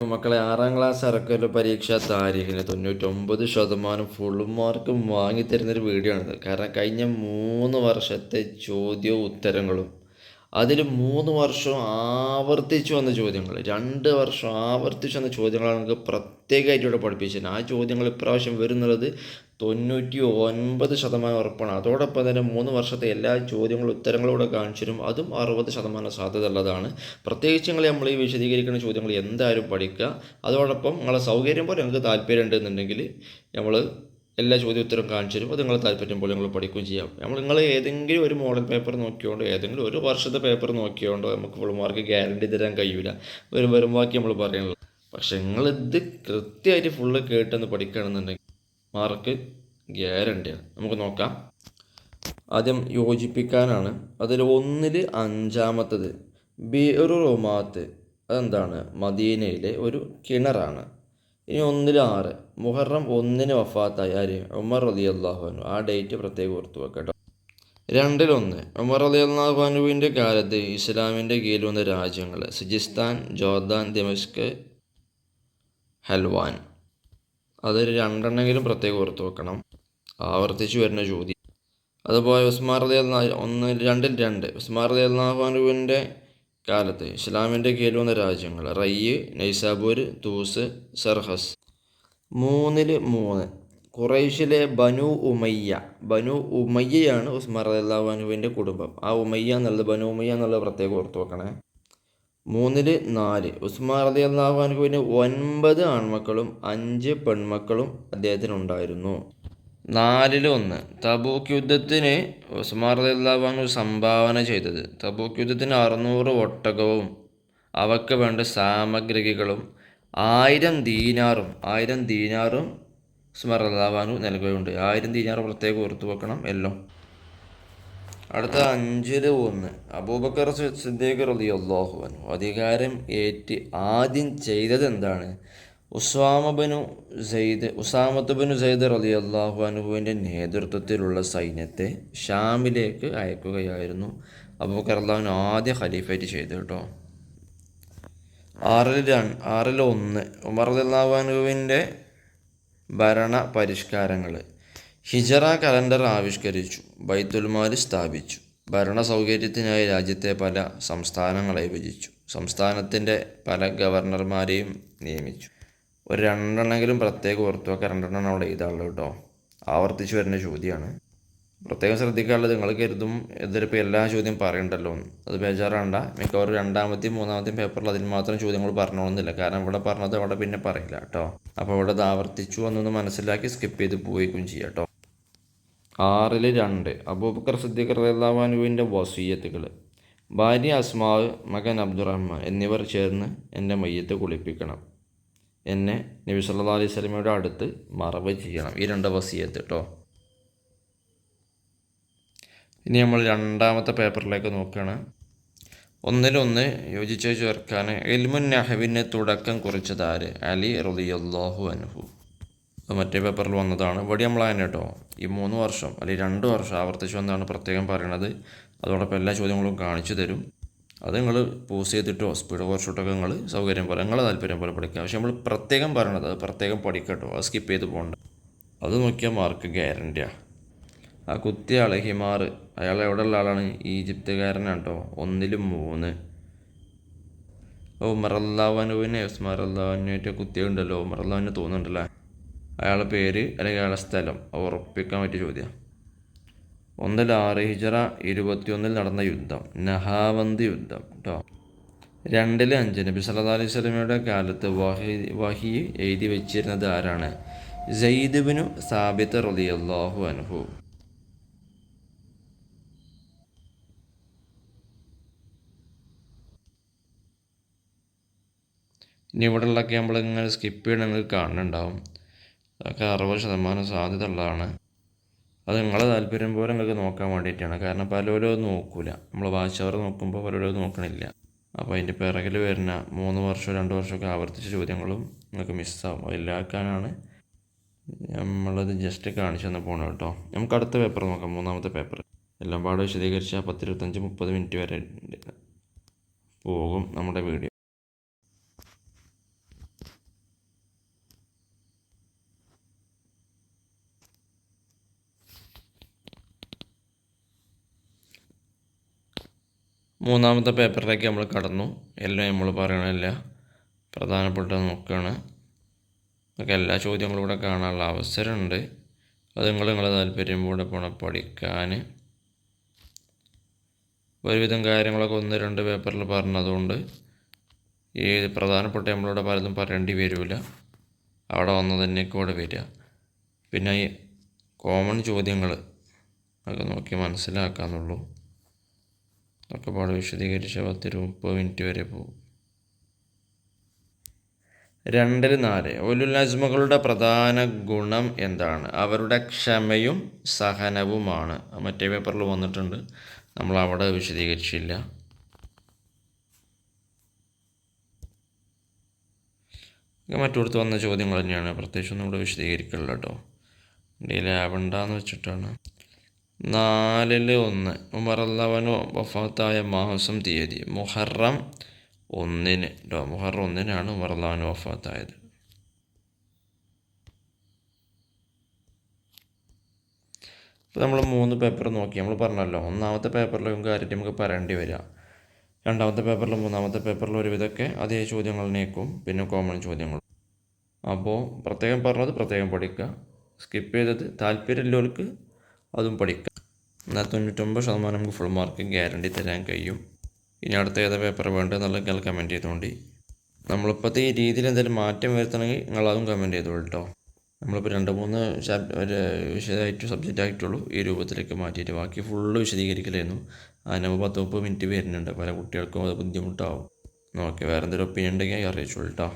മക്കളെ ആറാം ക്ലാസ് അറക്കൽ പരീക്ഷ താരീഖിന് തൊണ്ണൂറ്റൊമ്പത് ശതമാനം ഫുൾ മാർക്കും വാങ്ങിത്തരുന്നൊരു വീഡിയോ ആണിത്. കാരണം കഴിഞ്ഞ മൂന്ന് വർഷത്തെ ചോദ്യവും ഉത്തരങ്ങളും അതിൽ മൂന്ന് വർഷം ആവർത്തിച്ചു വന്ന ചോദ്യങ്ങൾ രണ്ട് വർഷം ആവർത്തിച്ചു വന്ന ചോദ്യങ്ങളാണ് നമുക്ക് പ്രത്യേകമായിട്ട് ഇവിടെ പഠിപ്പിച്ചത്. ആ ചോദ്യങ്ങൾ ഇപ്രാവശ്യം വരുന്നത് തൊണ്ണൂറ്റി ഒൻപത് ശതമാനം ഉറപ്പാണ്. അതോടൊപ്പം തന്നെ മൂന്ന് വർഷത്തെ എല്ലാ ചോദ്യങ്ങളും ഉത്തരങ്ങളും ഇവിടെ കാണിച്ചിരും അതും അറുപത് ശതമാനം സാധ്യത ഉള്ളതാണ് പ്രത്യേകിച്ച് നിങ്ങൾ നമ്മൾ ഈ വിശദീകരിക്കുന്ന ചോദ്യങ്ങൾ എന്തായാലും പഠിക്കുക. അതോടൊപ്പം നിങ്ങളെ സൗകര്യം പോലെ നിങ്ങൾക്ക് താല്പര്യം ഉണ്ടെന്നുണ്ടെങ്കിൽ നമ്മൾ എല്ലാ ചോദ്യ ഉത്തരവും കാണിച്ചു തരും അത് നിങ്ങളെ താല്പര്യം പോലെ നിങ്ങൾ പഠിക്കുകയും ചെയ്യാം. നമ്മൾ നിങ്ങൾ ഏതെങ്കിലും ഒരു മോഡൽ പേപ്പർ നോക്കിയോണ്ടോ ഏതെങ്കിലും ഒരു വർഷത്തെ പേപ്പർ നോക്കിയോണ്ടോ നമുക്ക് ഫുൾ മാർക്ക് ഗ്യാരണ്ടി തരാൻ കഴിയില്ല ഒരു വരും ബാക്കി നമ്മൾ പറയുന്നത് പക്ഷെ നിങ്ങളിത് കൃത്യമായിട്ട് ഫുള്ള് കേട്ടെന്ന് പഠിക്കുകയാണെന്നുണ്ടെങ്കിൽ മാർക്ക് ഗ്യാരണ്ടിയാണ്. നമുക്ക് നോക്കാം. ആദ്യം യോജിപ്പിക്കാനാണ്. അതിൽ ഒന്നിൽ അഞ്ചാമത്തത് ബിറു റൊമാത്ത്. അതെന്താണ്? മദീനയിലെ ഒരു കിണറാണ്. ഇനി ഒന്നിൽ ആറ്. മുഹറം ഒന്നിന് വഫാത്തായ ആര്? ഉമർ അലി അള്ളാഹുനു ആ ഡേറ്റ് പ്രത്യേകം ഓർത്തു വെക്കട്ടോ രണ്ടിലൊന്ന്. ഉമർ അലി അള്ളാഹുനുവിന്റെ കാലത്ത് ഇസ്ലാമിന്റെ കീഴിൽ വന്ന രാജ്യങ്ങൾ. സിജിസ്ഥാൻ ജോർദാൻ ദമസ്ക് ഹൽവാൻ. അതൊരു രണ്ടെണ്ണെങ്കിലും പ്രത്യേകം ഓർത്ത് വെക്കണം. ആവർത്തിച്ചു വരുന്ന ചോദ്യം. അതുപോലെ ഉസ്മാർ അലി അള്ളാ ഒന്ന് രണ്ടിൽ രണ്ട്. ഉസ്മാർ അലി അള്ളാഹുനുവിന്റെ കാലത്ത് ഇസ്ലാമിന്റെ കീഴിൽ വന്ന രാജ്യങ്ങൾ. റയ്യ് നൈസാബൂർ തൂസ് സർഹസ്. മൂന്നിൽ മൂന്ന്. കുറേശിലെ ബനു ഉമയ്യ. ബനു ഉമയ്യയാണ് ഉസ്മാർ അലി അള്ളാഹുനുവിന്റെ കുടുംബം. ആ ഉമയ്യ എന്നുള്ളത് ബനു ഉമയ്യ എന്നുള്ളത് പ്രത്യേകം ഓർത്ത് വെക്കണേ. മൂന്നിൽ നാല്. ഉസ്മാൻ റതി അള്ളാഹുവിന് ഒൻപത് ആൺമക്കളും അഞ്ച് പെൺമക്കളും അദ്ദേഹത്തിനുണ്ടായിരുന്നു. നാലിൽ ഒന്ന്. തബൂക്ക് യുദ്ധത്തിന് ഉസ്മാൻ റതി അള്ളാഹുവാണ് സംഭാവന ചെയ്തത്. തബൂക്ക് യുദ്ധത്തിന് അറുന്നൂറ് ഒട്ടകവും അവക്ക് വേണ്ട സാമഗ്രികളും ആയിരം ദീനാറും ആയിരം ദീനാറും ഉസ്മാൻ അള്ളാഹുനു നൽകുകയുണ്ട്. ആയിരം ദീനാറ് പ്രത്യേകം ഓർത്തു വെക്കണം എല്ലോ. അടുത്ത അഞ്ചിൽ ഒന്ന്. അബൂബക്കർ സിദ്ദീഖ് റലി അള്ളാഹു അധികാരം ഏറ്റ് ആദ്യം ചെയ്തത് എന്താണ് ഉസ്വാമബനു സെയ്ദ് ഉസാമത്തുബനു സെയ്ദ് റലി അള്ളാഹു നേതൃത്വത്തിലുള്ള സൈന്യത്തെ ഷാമിലേക്ക് അയക്കുകയായിരുന്നു അബൂബക്കർ അള്ളാഹുവിന് ആദ്യ ഖലീഫായിട്ട് ചെയ്തു കേട്ടോ. ആറിൽ രണ്ട് ആറിൽ ഒന്ന്. ഉമർ അള്ളാഹു അനുവിന്റെ ഭരണ പരിഷ്കാരങ്ങൾ ഹിജറ കലണ്ടർ ആവിഷ്കരിച്ചു ബൈത്തുൽമാൽ സ്ഥാപിച്ചു ഭരണ സൗകര്യത്തിനായി രാജ്യത്തെ പല സംസ്ഥാനങ്ങളെ വിഭജിച്ചു സംസ്ഥാനത്തിന്റെ പല ഗവർണർമാരെയും നിയമിച്ചു. ഒരു രണ്ടെണ്ണെങ്കിലും പ്രത്യേകം ഓർത്തു വെക്കാൻ രണ്ടെണ്ണം അവിടെ ഇതാണല്ലോ കേട്ടോ. ആവർത്തിച്ചു വരുന്ന ചോദ്യമാണ്. പ്രത്യേകം ശ്രദ്ധിക്കാനുള്ളത് നിങ്ങൾ കരുതും. ഇതിലിപ്പോൾ എല്ലാ ചോദ്യം പറയണ്ടല്ലോ. അത് ബേജാറാണ്ട. മിക്കവാറും രണ്ടാമത്തെയും മൂന്നാമത്തെയും പേപ്പറിൽ അതിന് മാത്രം ചോദ്യങ്ങൾ പറഞ്ഞോളുന്നില്ല. കാരണം ഇവിടെ പറഞ്ഞത് അവിടെ പിന്നെ പറയില്ല കേട്ടോ. അപ്പോൾ ഇവിടെ ആവർത്തിച്ചു എന്നൊന്ന് മനസ്സിലാക്കി സ്കിപ്പ് ചെയ്ത് പോവുകയും ചെയ്യാം കേട്ടോ. ആറിൽ രണ്ട്. അബൂബക്കർ സിദ്ദീഖ് റഹ്ലാവാനുവിന്റെ വസീയത്തുകൾ. ഭാര്യ അസ്മാവ് മകൻ അബ്ദുറഹ്മാൻ എന്നിവർ ചേർന്ന് എന്റെ മയ്യത്ത് കുളിപ്പിക്കണം. എന്നെ നബി സല്ലാ അലൈഹി സ്വലമയുടെ അടുത്ത് മറവ് ചെയ്യണം. ഈ രണ്ട് വസീയത്ത് കേട്ടോ ഇനി നമ്മൾ രണ്ടാമത്തെ പേപ്പറിലേക്ക് നോക്കുകയാണ് ഒന്നിലൊന്ന് യോജിച്ച് ചേർക്കാൻ എൽമുൻ നഹവിന് തുടക്കം കുറിച്ചതാര് അലി റളിയല്ലാഹു അൻഹു. മറ്റേ പേപ്പറിൽ വന്നതാണ്. ഇവിടെ നമ്മൾ തന്നെ കേട്ടോ ഈ മൂന്ന് വർഷം അല്ലെങ്കിൽ രണ്ട് വർഷം ആവർത്തിച്ചു വന്നാണ് പ്രത്യേകം പറയണത്. അതോടൊപ്പം എല്ലാ ചോദ്യങ്ങളും കാണിച്ചു തരും. അത് നിങ്ങൾ പോസ് ചെയ്തിട്ടോ സ്പീഡ് കുറച്ചിട്ടൊക്കെ നിങ്ങൾ സൗകര്യം പോലെ നിങ്ങളെ താല്പര്യം പോലെ പഠിക്കുക പക്ഷെ നമ്മൾ പ്രത്യേകം പറയണത് അത് പ്രത്യേകം പഠിക്കട്ടോ അത് സ്കിപ്പ് ചെയ്ത് പോകണ്ട അത് നോക്കിയാൽ മാർക്ക് ഗ്യാരണ്ടിയാണ് ആ. കുത്തിയ ആൾ ഹിമാർ അയാൾ എവിടെ ഉള്ള ആളാണ്? ഈജിപ്തുകാരനാണ് കേട്ടോ ഒന്നിലും മൂന്ന്. ഓ മറല്ലാവനുവിനെ ഉസ്മാറല്ലാവനുമായിട്ട് കുത്തിയുണ്ടല്ലോ മറല്ലാവിനെ തോന്നുന്നുണ്ടല്ലേ. അയാളുടെ പേര് അല്ലെങ്കിൽ അയാളുടെ സ്ഥലം? ഉറപ്പിക്കാൻ പറ്റിയ ചോദ്യം. ഒന്നിൽ ആറ് ഹിജറ ഇരുപത്തിയൊന്നിൽ നടന്ന യുദ്ധം. നഹാവന്തി യുദ്ധം കേട്ടോ രണ്ടിൽ അഞ്ച്. നബി സല്ലാ അലൈഹി സ്വലമയുടെ കാലത്ത് വഹി വഹി എഴുതി വെച്ചിരുന്നത് ആരാണ്? ജയ്ദുബിനു സാബിത്ത് റളിയല്ലാഹു അൻഹു. ഇനി ഇവിടെയുള്ളതൊക്കെ നമ്മളിങ്ങനെ സ്കിപ്പ് ചെയ്യണമെങ്കിൽ കാണുന്നുണ്ടാവും. അതൊക്കെ അറുപത് ശതമാനം സാധ്യത ഉള്ളതാണ് അത് നിങ്ങളെ താല്പര്യം പോലെ നിങ്ങൾക്ക് നോക്കാൻ വേണ്ടിയിട്ടാണ്. കാരണം പലരും അത് നോക്കൂല. നമ്മൾ വായിച്ചവർ നോക്കുമ്പോൾ പലരും നോക്കണില്ല. അപ്പോൾ അതിന്റെ പിറകിൽ വരുന്ന മൂന്ന് വർഷം രണ്ട് വർഷമൊക്കെ ആവർത്തിച്ച ചോദ്യങ്ങളും നിങ്ങൾക്ക് മിസ്സാവും. ഇല്ലാക്കാനാണ് നമ്മളത് ജസ്റ്റ് കാണിച്ചു തന്നെ പോകണം കേട്ടോ. നമുക്ക് അടുത്ത പേപ്പർ നോക്കാം. മൂന്നാമത്തെ പേപ്പർ എല്ലാം പാടെ വിശദീകരിച്ചാൽ പത്തിരുപത്തഞ്ച് മുപ്പത് മിനിറ്റ് വരെ പോകും നമ്മുടെ വീഡിയോ മൂന്നാമത്തെ പേപ്പറിലേക്ക് നമ്മൾ കടന്നു. എല്ലാം നമ്മൾ പറയണില്ല പ്രധാനപ്പെട്ട നോക്കുകയാണ് നമുക്ക് എല്ലാ ചോദ്യങ്ങളും ഇവിടെ കാണാനുള്ള അവസരമുണ്ട്. അത് നിങ്ങൾ നിങ്ങളുടെ താല്പര്യം കൂടെ പോണം പഠിക്കാൻ. ഒരുവിധം കാര്യങ്ങളൊക്കെ ഒന്ന് രണ്ട് പേപ്പറിൽ പറഞ്ഞതുകൊണ്ട് ഈ പ്രധാനപ്പെട്ട നമ്മളിവിടെ പലതും പറയേണ്ടി വരില്ല. അവിടെ വന്നത് തന്നെയൊക്കെ ഇവിടെ വരിക. പിന്നെ ഈ കോമൺ ചോദ്യങ്ങൾ ഒക്കെ നോക്കി മനസ്സിലാക്കാന്നുള്ളൂ. ഒക്കെ പാടെ വിശദീകരിച്ച പത്ത് മുപ്പത് മിനിറ്റ് വരെ പോകും. രണ്ടിൽ നാല് ഒലുലജ്മകളുടെ പ്രധാന ഗുണം എന്താണ്? അവരുടെ ക്ഷമയും സഹനവുമാണ്. മറ്റേ പേപ്പറിൽ വന്നിട്ടുണ്ട്. നമ്മൾ അവിടെ വിശദീകരിച്ചില്ല. മറ്റിടത്ത് വന്ന ചോദ്യങ്ങൾ തന്നെയാണ്. പ്രത്യേകിച്ചൊന്നും ഇവിടെ വിശദീകരിക്കില്ല കേട്ടോ. ഡിലാവണ്ടെന്ന് വെച്ചിട്ടാണ്. നാലിൽ ഒന്ന്. ഉമർ അള്ളവനു വഫാത്തായ മാസം തീയതി. മുഹറം ഒന്നിന്. കേട്ടോ മുഹറം ഒന്നിനാണ് ഉമർ അള്ളവന് വഫാത്തായത്. ഇപ്പോൾ നമ്മൾ മൂന്ന് പേപ്പർ നോക്കി. നമ്മൾ പറഞ്ഞല്ലോ ഒന്നാമത്തെ പേപ്പറിലും കാര്യമായിട്ട് നമുക്ക് പറയേണ്ടി വരിക. രണ്ടാമത്തെ പേപ്പറിലും മൂന്നാമത്തെ പേപ്പറിലും ഒരുവിധമൊക്കെ അതേ ചോദ്യങ്ങളിലേക്കും പിന്നെ കോമൺ ചോദ്യങ്ങളും അപ്പോൾ പ്രത്യേകം പറഞ്ഞത് പ്രത്യേകം പഠിക്കുക. സ്കിപ്പ് ചെയ്തത് താല്പര്യമുള്ളവർക്ക് അതും പഠിക്കാം. എന്നാൽ തൊണ്ണൂറ്റൊമ്പത് ശതമാനം നമുക്ക് ഫുൾ മാർക്ക് ഗ്യാരണ്ടി തരാൻ കഴിയും. ഇനി അടുത്ത ഏതാ പേപ്പർ വേണ്ടതെന്നുള്ള നിങ്ങൾ കമന്റ് ചെയ്തുകൊണ്ട് നമ്മളിപ്പോഴത്തെ ഈ രീതിയിൽ എന്തെങ്കിലും മാറ്റം വരുത്തണമെങ്കിൽ നിങ്ങളതും കമന്റ് ചെയ്തോളൂ കേട്ടോ നമ്മളിപ്പോൾ രണ്ട് മൂന്ന് ഒരു വിഷയമായിട്ട് സബ്ജക്റ്റ് ആയിട്ടുള്ളൂ. ഈ രൂപത്തിലേക്ക് മാറ്റിയിട്ട് ബാക്കി ഫുള്ള് വിശദീകരിക്കലായിരുന്നു. അതിന് പത്ത് മുപ്പത് മിനിറ്റ് വരുന്നുണ്ട്. പല കുട്ടികൾക്കും അത് ബുദ്ധിമുട്ടാവും. ഓക്കെ വേറെ എന്തെങ്കിലും ഒപ്പീനിയൻ ഉണ്ടെങ്കിൽ അറിയിച്ചോളൂ കേട്ടോ